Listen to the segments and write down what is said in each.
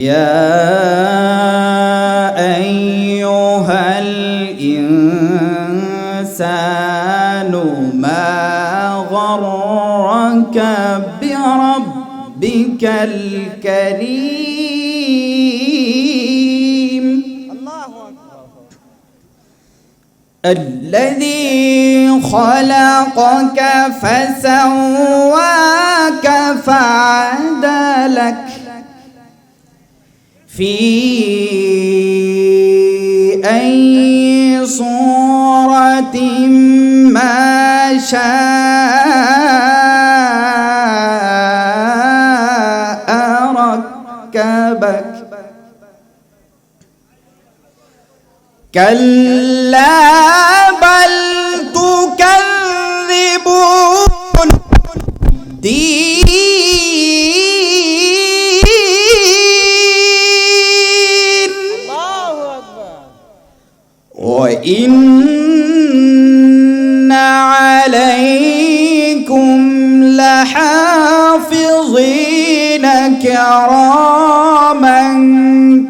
يا أيها الإنسان ما غرك بربك الكريم الذي خلقك فسواك فعدلك في أي صورة ما شاء ركبك. كلا وإن عليكم لحافظين كراما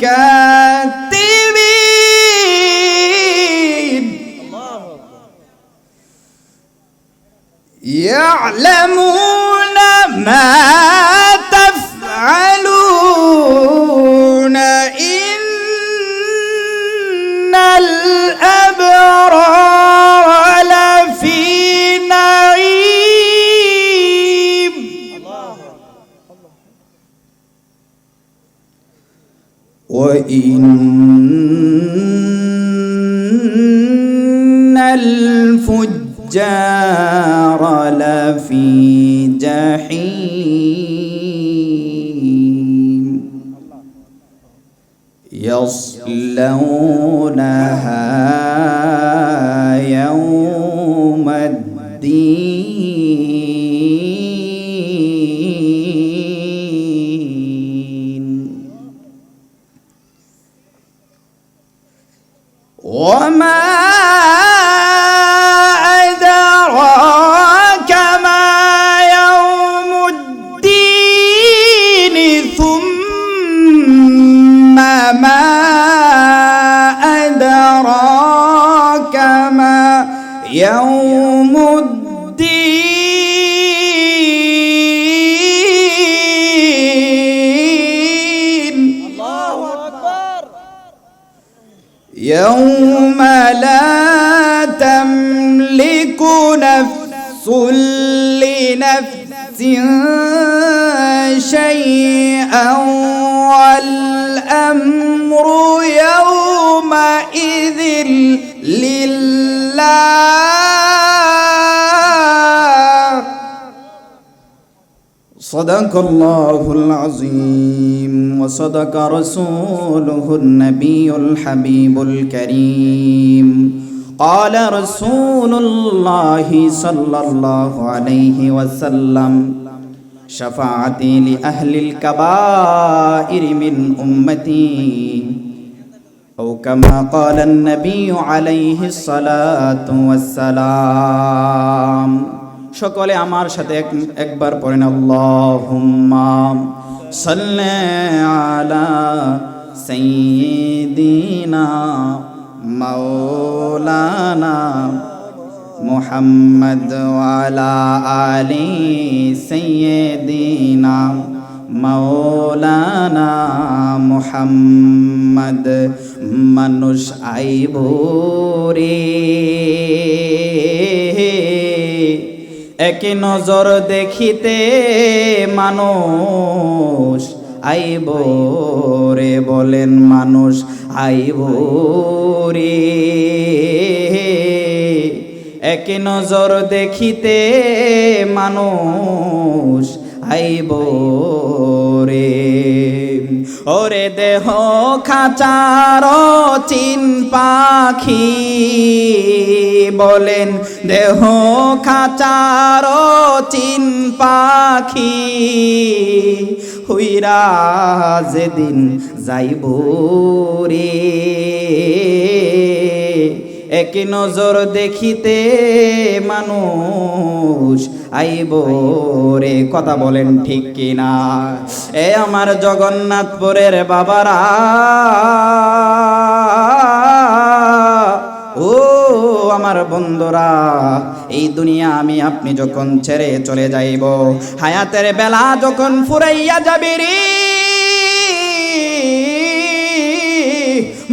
كاتبين يعلمون ما تفعلون الأبرار لفي نعيم. وإن الفجار لفي جحيم. يصلونها يوم يوم لا تملك نفس لنفس شيئا والأمر صدق الله العظيم. وصدق رسوله النبي الحبيب الكريم. قال رسول الله صلى الله عليه وسلم شفاعتي لأهل الكبائر من أمتي. أو كما قال النبي عليه الصلاة والسلام সকলে আমার সাথে এক- একবার পড়েন আল্লাহুম্মা সাল্লি আলা মুহাম্মদ মুহাম্মদ মানুষ আইব রে এক নজর দেখিতে মানুষ আইব রে বলেন মানুষ আইব রে। এক নজর দেখিতে মানুষ আইব রে। ওরে দেহ খাচার চিন পাখি, বলেন দেহ খাচার চিন পাখি, হুইরা যেদিন যাইব রে। এক নজর দেখিতে মানুষ আইব রে, কথা বলেন ঠিক কিনা? এ আমার জগন্নাথপুরের বাবারা, ও আমার বন্ধুরা, এই দুনিয়া আমি আপনি যখন ছেড়ে চলে যাইব, হায়াতের বেলা যখন ফুরাইয়া যাবে রে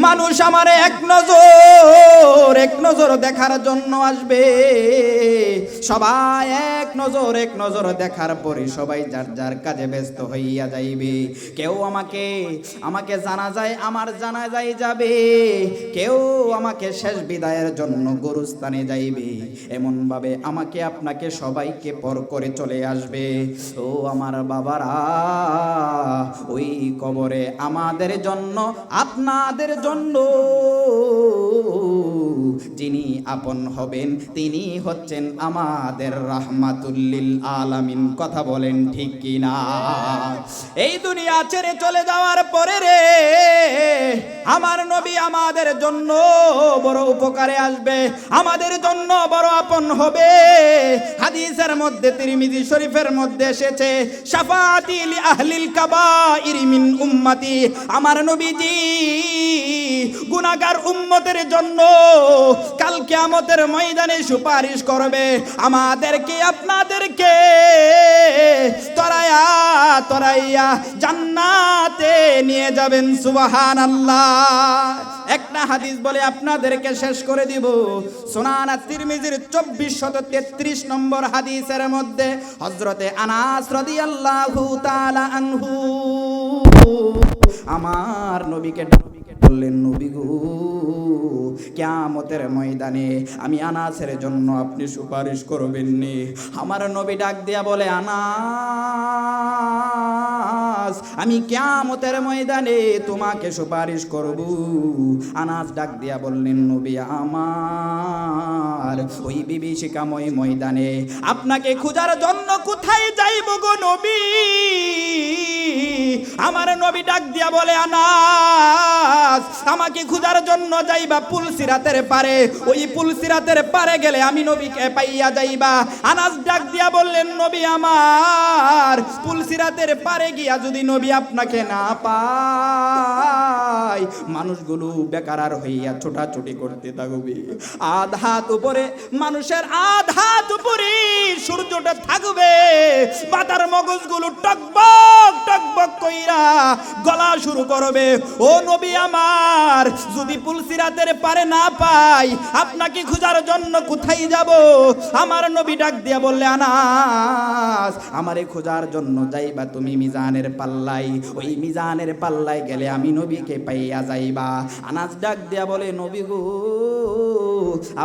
মানুষ আমার এক নজর এক নজর দেখার জন্য আসবে। সবাই এক নজর এক নজর দেখার পরে সবাই যার যার কাজে ব্যস্ত হইয়া যাইবে। কেউ আমাকে আমাকে জানা যায় আমার জানা যায় যাবে। কেউ আমাকে শেষ বিদায়ের জন্য গরুস্থানে যাইবে। এমন ভাবে আমাকে, আপনাকে সবাইকে পর করে চলে আসবে। ও আমার বাবারা, ওই কবরে আমাদের জন্য, আপনাদের জন্য জন্য যিনি আপন হবেন, তিনি হচ্ছেন আমাদের রাহমাতুল্লিল আলামিন। কথা বলেন ঠিক কিনা? এই দুনিয়া ছেড়ে চলে যাওয়ার পরে রে, আমার নবী আমাদের জন্য বড় উপকারে আসবে, আমাদের জন্য বড় আপন হবে। হাদিসের মধ্যে, তিরমিজি শরীফের মধ্যে এসেছে শাফাতি আহলিল কাবাইর মিন উম্মতি। আমার নবীজি গুনাহগার উম্মতের জন্য কাল কিয়ামতের ময়দানে সুপারিশ করবে। আমাদেরকে, আপনাদেরকে তরায়া, তরাইয়া জান্নাতে নিয়ে যাবেন, সুবহানাল্লাহ। একটা হাদিস বলে আপনাদেরকে শেষ করে দিব। সোনানা তিরমিজির চব্বিশ শত তেত্রিশ নম্বর হাদিসের মধ্যে হজরতে আনাস রাদিয়াল্লাহু তাআলা আনহু, আমার নবীকে বললেন, নবী গো, কিয়ামতের ময়দানে আমি আনাসের জন্য আপনি সুপারিশ করবেন নি। আমার নবী ডাক দিয়া বলে, আনাস, আমি কিয়ামতের ময়দানে তোমাকে সুপারিশ করব। আনাস ডাক দিয়া বললেন, নবী আমার, ওই বিভীষিকাময় ময়দানে আপনাকে খোঁজার জন্য কোথায় যাইব গো নবী? আমার নবী ডাক দিয়া বলে, আনাস, আমাকে খুঁজার জন্য যাইবা পুলসিরাতের পারে। ওই পুলসিরাতের পারে গেলে আমি নবীকে পাইয়া যাইবা। আনাস ডাক দিয়া বললেন, নবী আমার, পুলসিরাতের পারে গিয়া যদি নবী আপনাকে না পায়, মানুষগুলো বেকার আর হইয়া ছোটাছুটি করতে থাকবে। আধ হাত উপরে, মানুষের আধ হাত উপরে সূর্যটা থাকবে। পাতার মগজগুলো কইরা গলা শুরু করবে। ও নবী আমার, যদি পুলসিরাতের পারে না পাই, আপনাকে খোঁজার জন্য কোথায় যাব? আমার নবী ডাক দিয়া বললে, আনাস, আমারে খোঁজার জন্য যাইবা তুমি মিজানের পাল্লাই ওই মিজানের পাল্লাই গেলে আমি নবীকে পাইয়া যাইবা। আনাস ডাক দিয়া বলে, নবী গো,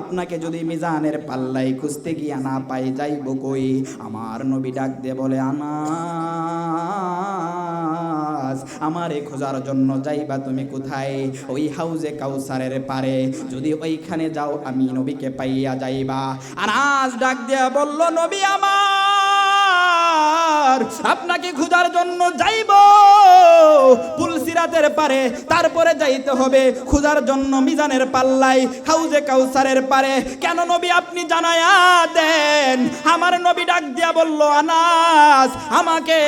আপনাকে যদি মিজানের পাল্লাই খুঁজতে গিয়া না পাই, যাইব কই? আমার নবী ডাক দিয়ে বলে আনাস আমারে খোঁজার জন্য যাইবা তুমি কোথায়? ওই হাউজে কাউসারের পারে। যদি ওইখানে যাও, আমি নবীকে পাইয়া যাইবা। আর আজ ডাক দিয়া বলল, নবী আমার, আপনাকে খোঁজার জন্য যাইব। পুলসিরাতের পারে, তারপরে যাইতে হবে খোঁজার জন্য মিজানের পাল্লাই হাউজে কাউসারের পারে। কেন নবী আপনি জানায়া দেন? আমার নবী ডাক দিয়া বলল, আনাস, আমাকে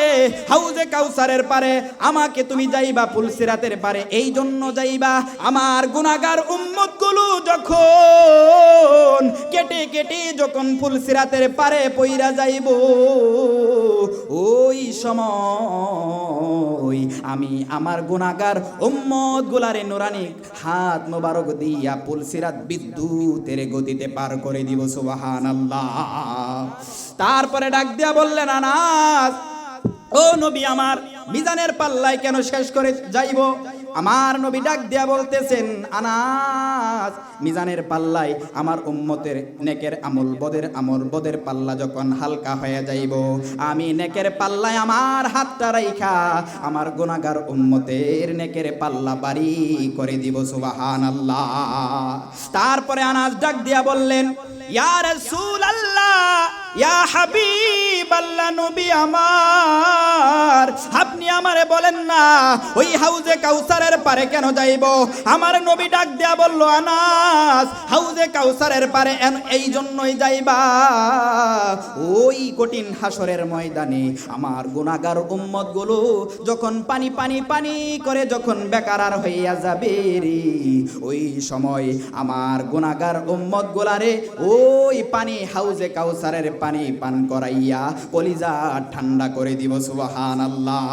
হাউজে কাউসারের পারে, আমাকে তুমি যাইবা পুলসিরাতের পারে। এই জন্য যাইবা, আমার গুনাগার উম্মতগুলো যখন কেটে কেটে যখন ফুলসিরাতের পারে পইরা যাইব, ওই সময় আমি আমার গুনাগার উম্মত গুলারে নুরানি হাত মোবারক দিয়া পুলসিরাত বিদ্যুতের গতিতে পার করে দিব সুবাহান আল্লাহ তারপরে ডাক দিয়া বললেন, আনাস, ও নবী আমার, মিজানের পাল্লায় কেন শেষ করে যাইব? আমার নবী ডাক দিয়া বলতেছেন, আনাস, মিজানের পাল্লায় আমার উম্মতের নেকের আমল বদের আমল বদের পাল্লা যখন হালকা হয়ে যাইব, আমি নেকের পাল্লায় আমার হাতটা রাইখা আমার গুনাগার উম্মতের নেকের পাল্লা বাড়ি করে দিব সুবাহান আল্লাহ তারপরে আনাস ডাক দিয়া বললেন, ইয়া রাসূল আল্লাহ ইয়া হাবিব, আল্লাহ নবী আমার। আপনি আমারে বলেন না, ওই হাউজে কাউসারের পারে কেন যাইব? আমার নবী ডাক দেয়া বলল, আনাস, হাউজে কাউসারের পারে এই জন্যই যাইবা। ওই কঠিন হাসরের ময়দানে আমার গুনাহগার উম্মতগুলো যখন পানি পানি পানি করে যখন বেকারার হইয়া যাবে রে, ওই সময় আমার গুনাহগার উম্মত গুলারে ওই পানি হাউজে কাউসারের পানি পান করাইয়া কলিজা ঠান্ডা করে দিব সুবাহান আল্লাহ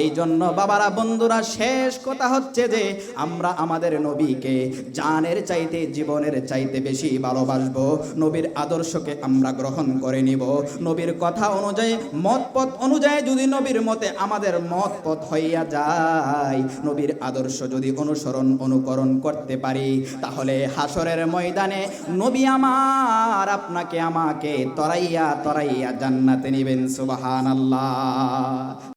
এই জন্য বাবারা, বন্ধুরা, শেষ কথা হচ্ছে যে, আমরা আমাদের নবীকে জানের চাইতে, জীবনের চাইতে বেশি ভালোবাসবো। নবীর আদর্শকে আমরা গ্রহণ করে নিব। নবীর কথা অনুযায়ী মত পথ অনুযায়ী যদি নবীর মতে আমাদের মত পথ হইয়া যায়, নবীর আদর্শ যদি অনুসরণ, অনুকরণ করতে পারি, তাহলে হাসরের ময়দানে নবী আমার আপনাকে, আমাকে তরাইয়া তরাইয়া জান্নাতে নিবেন সুবাহান আল্লাহ